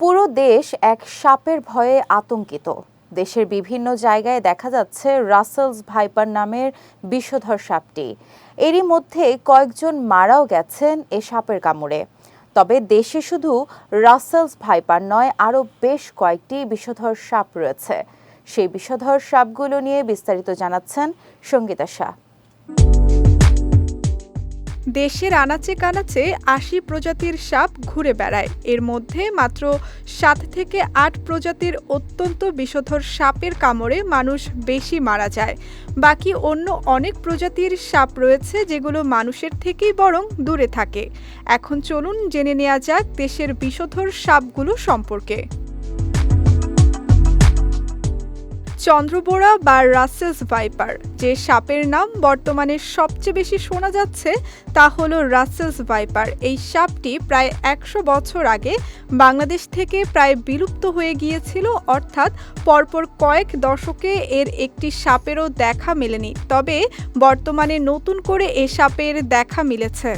পুরো দেশ এক সাপের ভয়ে আতঙ্কিত। দেশের বিভিন্ন জায়গায় দেখা যাচ্ছে রাসেলস ভাইপার নামের বিষধর সাপটি। এরই মধ্যে কয়েকজন মারাও গেছেন এ সাপের কামড়ে। তবে দেশে শুধু রাসেলস ভাইপার নয়, আরও বেশ কয়েকটি বিষধর সাপ রয়েছে। সেই বিষধর সাপগুলো নিয়ে বিস্তারিত জানাচ্ছেন সঙ্গীতা শাহ। দেশের আনাচে কানাচে আশি প্রজাতির সাপ ঘুরে বেড়ায়। এর মধ্যে মাত্র সাত থেকে আট প্রজাতির অত্যন্ত বিষধর সাপের কামড়ে মানুষ বেশি মারা যায়। বাকি অন্য অনেক প্রজাতির সাপ রয়েছে যেগুলো মানুষের থেকেই বরং দূরে থাকে। এখন চলুন জেনে নেওয়া যাক দেশের বিষধর সাপগুলো সম্পর্কে। চন্দ্রবোড়া বা রাসেলস ভাইপার। যে সাপের নাম বর্তমানে সবচেয়ে বেশি শোনা যাচ্ছে তা হলো রাসেলস ভাইপার। এই সাপটি প্রায় একশো বছর আগে বাংলাদেশ থেকে প্রায় বিলুপ্ত হয়ে গিয়েছিল, অর্থাৎ পরপর কয়েক দশকে এর একটি সাপেরও দেখা মেলেনি। তবে বর্তমানে নতুন করে এ সাপের দেখা মিলেছে।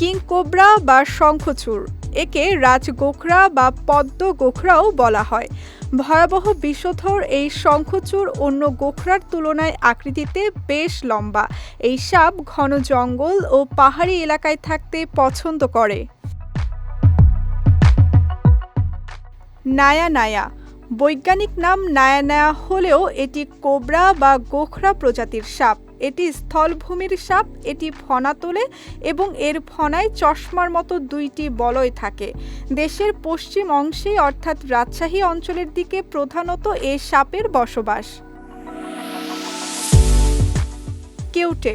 কিং কোবরা বা শঙ্খচূড় একে রাজগোখরা বা পদ্ম গোখরাও বলা হয়। ভয়াবহ বিষধর এই শঙ্খচূড় অন্য গোখরার তুলনায় আকৃতিতে বেশ লম্বা। এই সাপ ঘন জঙ্গল ও পাহাড়ি এলাকায় থাকতে পছন্দ করে। নায়া নায়া। বৈজ্ঞানিক নাম নায়া নায়া হলেও এটি কোবরা বা গোখরা প্রজাতির সাপ। এটি স্থলভূমির সাপ, এটি ফনা তোলে এবং এর ফনায় চশমার মতো দুইটি বলয় থাকে। দেশের পশ্চিম অংশে অর্থাৎ রাজশাহী অঞ্চলের দিকে প্রধানত এ সাপের বসবাস। কেউটে।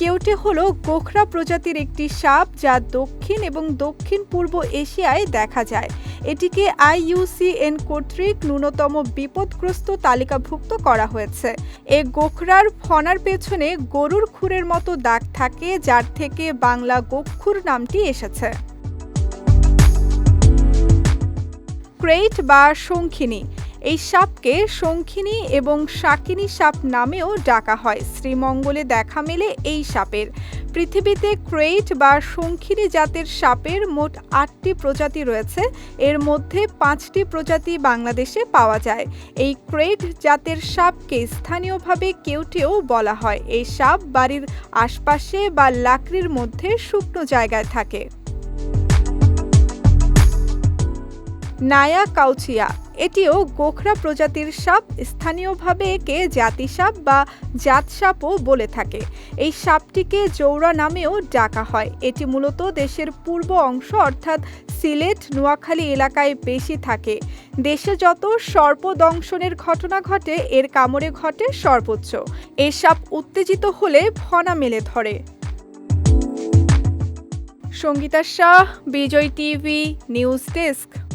কেউটে হলো গোখরা প্রজাতির একটি সাপ যা দক্ষিণ এবং দক্ষিণ পূর্ব এশিয়ায় দেখা যায়। এটিকে আইইউসিএন কর্তৃক ন্যূনতম বিপদগ্রস্ত তালিকাভুক্ত করা হয়েছে। এ গোখরার ফনার পেছনে গরুর খুরের মতো দাগ থাকে, যার থেকে বাংলা গোক্ষুর নামটি এসেছে। ক্রেইট বা শঙ্খিনী এই সাপকে শঙ্খিনী এবং শাকিনী সাপ নামেও ডাকা হয়। শ্রীমঙ্গলে দেখা মেলে এই সাপের। পৃথিবীতে ক্রেইট বা শঙ্খিনী জাতের সাপের মোট আটটি প্রজাতি রয়েছে। এর মধ্যে পাঁচটি প্রজাতি বাংলাদেশে পাওয়া যায়। এই ক্রেইট জাতের সাপকে স্থানীয়ভাবে কেউটেও বলা হয়। এই সাপ বাড়ির আশপাশে বা লাকড়ির মধ্যে শুকনো জায়গায় থাকে। নায়া কাউচিয়া। এটিও গোখরা প্রজাতির সাপ, স্থানীয়ভাবে একে জাতি সাপ বা জাত সাপও বলে থাকে। এই সাপটিকে জৌরা নামেও ডাকা হয়। এটি মূলত দেশের পূর্ব অংশ, অর্থাৎ সিলেট, নোয়াখালী এলাকায় বেশি থাকে। দেশে যত সর্পদংশনের ঘটনা ঘটে, এর কামড়ে ঘটে সর্বোচ্চ। এ সাপ উত্তেজিত হলে ফনা মেলে ধরে। Sangeeta Shah, Vijay TV, news desk.